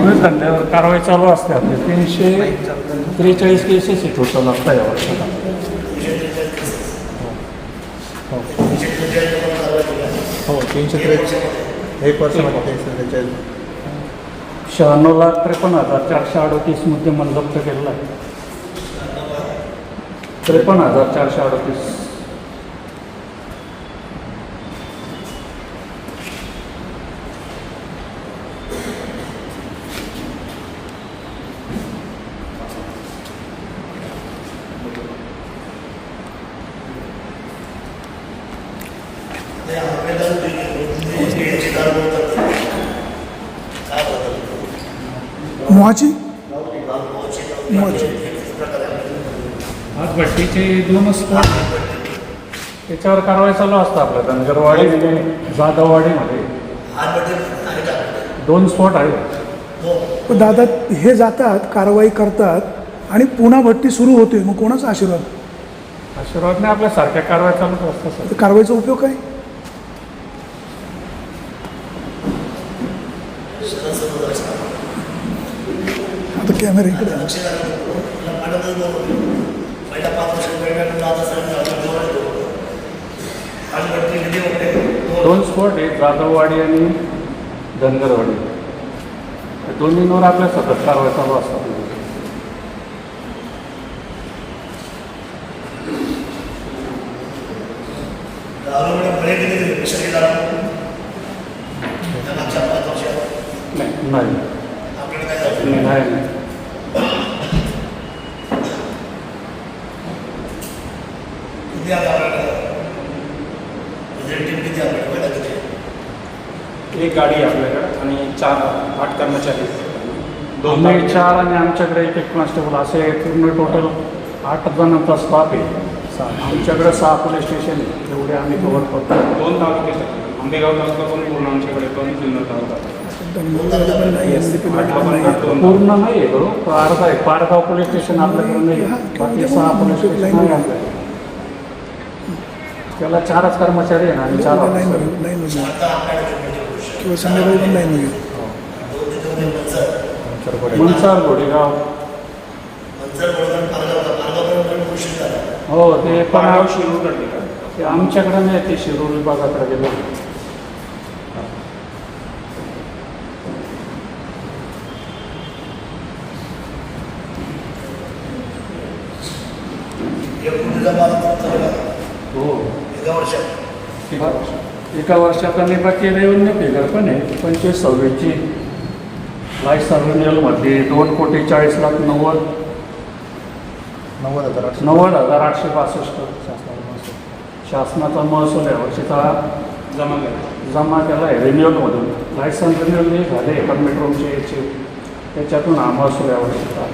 अवैध धंद्यावर कारवाई चालू असते. आपले तीनशे त्रेचाळीस केसेस आहे टोटल आता या वर्षाला. हो. हो तीनशे त्रेचाळीस. एक वर्षामध्ये तीनशे त्रेचाळीस शहाण्णव लाख त्रेपन्न हजार चारशे अडोतीस मुद्देमाल जप्त केलेला आहे त्रेपन्न हजार चारशे अडोतीस ते अवैध दारू याची दारू बोलतात काय बोलतात मोहाची? आज भट्टीचे दोनच स्पॉट त्याच्यावर कारवाई चालू असतं आपल्या धनगरवाडी आणि जाधववाडीमध्ये. दोन स्पॉट आहेत. पण दादा हे जातात कारवाई करतात आणि पुन्हा भट्टी सुरू होते मग कोणाचा आशीर्वाद? आशीर्वादने आपल्या सारख्या कारवाई चालूच असतात कारवाईचा उपयोग काय? किती होते दोन स्पॉट आहेत जाधववाडी आणि धनगरवाडी. दोन्हींवर आपल्या सतत कारवाई चालू असतात. दारूमुळे बळे गेले मिसळी दारू त्या मागच्या पाच वर्षात नाही नाही आपल्याला काय झालं नाही नाही किती आता आपल्याकडे किती आपल्याकडे किती एक गाडी आहे आपल्याकडे आणि चार आठ कर्मचारी दोन चार आणि आमच्याकडे एक एक कॉन्स्टेबल असे पूर्ण टोटल आठ जणांचा स्टाफ आहे. आमच्याकडे सहा पोलीस स्टेशन आहे. एवढे आम्ही कव्हर करतो. दोन तालुके. आंबेगाव तालुका पण पूर्ण आमच्याकडे पण जुन्नर तालुका? पूर्ण नाही आहे अर्धा आहे पारगाव पोलीस स्टेशन आपल्याकडे नाही आहे. बाकी सहा पोलीस स्टेशन आहे आपल्याकडे. त्याला चारच कर्मचारी आहे ना आणि चार नाही किंवा संध्याकाळी पण नाही मनसार झाला हो ते पण का? ते आमच्याकडे नाही ते शिरूर विभागाकडे गेले. हो. एका वर्षात. एका वर्षात. आणि बाकी रेव्हन्यू फिगर पण आहे. पंचवीस सव्वीसची लाईफ सर्व्हिनियलमध्ये दोन कोटी चाळीस लाख नव्वद. नव्वद हजार आठशे. नव्वद हजार आठशे बासष्ट. शासनाचा महसूल आहे वर्षीचा जमा केला. जमा केला आहे रिन्युअलमधून लायसन्स रिन्युअल जे झाले परमिट रूमचे याचे त्याच्यातून हा महसूल आहे वर्षीचा